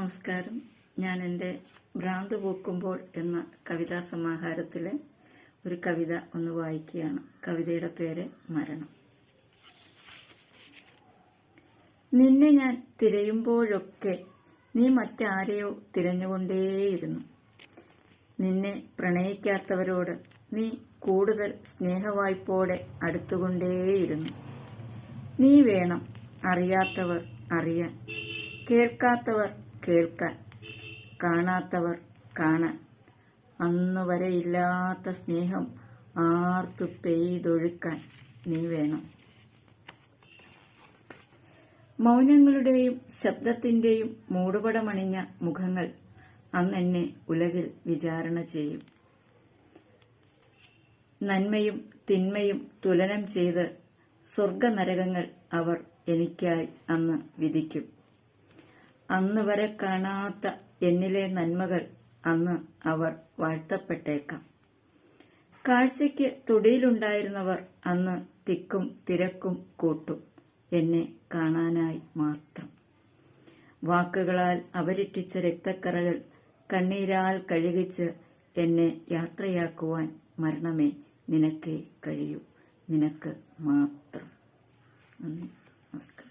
നമസ്കാരം. ഞാൻ എന്റെ ഭ്രാന്ത് പൂക്കുമ്പോൾ എന്ന കവിതാ സമാഹാരത്തിലെ ഒരു കവിത ഒന്ന് വായിക്കുകയാണ്. കവിതയുടെ പേര് മരണം. നിന്നെ ഞാൻ തിരയുമ്പോഴൊക്കെ നീ മറ്റാരെയോ തിരഞ്ഞുകൊണ്ടേയിരുന്നു. നിന്നെ പ്രണയിക്കാത്തവരോട് നീ കൂടുതൽ സ്നേഹവായ്പോടെ അടുത്തുകൊണ്ടേയിരുന്നു. നീ വേണം അറിയാത്തവർ അറിയാൻ. കേൾക്കാത്തവർ കേൾക്കാൻ കാണാത്തവർ കാണാൻ. അന്നുവരെ ഇല്ലാത്ത സ്നേഹം ആർത്തു പെയ്തൊഴുക്കാൻ നീ വേണം. മൗനങ്ങളുടെയും ശബ്ദത്തിന്റെയും മൂടുപടമണിഞ്ഞ മുഖങ്ങൾ അന്നെന്നെ ഉലകിൽ വിചാരണ ചെയ്യും. നന്മയും തിന്മയും തുലനം ചെയ്ത് സ്വർഗനരകങ്ങൾ അവർ എനിക്കായി അന്ന് വിധിക്കും. അന്ന് വരെ കാണാത്ത എന്നിലെ നന്മകൾ അന്ന് അവർ വാഴ്ത്തപ്പെട്ടേക്കാം. കാഴ്ചയ്ക്ക് തൊടിയിലുണ്ടായിരുന്നവർ അന്ന് തിക്കും തിരക്കും കൂട്ടും എന്നെ കാണാനായി മാത്രം. വാക്കുകളാൽ അവരിട്ടിച്ച രക്തക്കറകൾ കണ്ണീരാൽ കഴുകിച്ച് എന്നെ യാത്രയാക്കുവാൻ മരണമേ നിനക്കേ കഴിയൂ. നിനക്ക് മാത്രം. നന്ദി. നമസ്കാരം.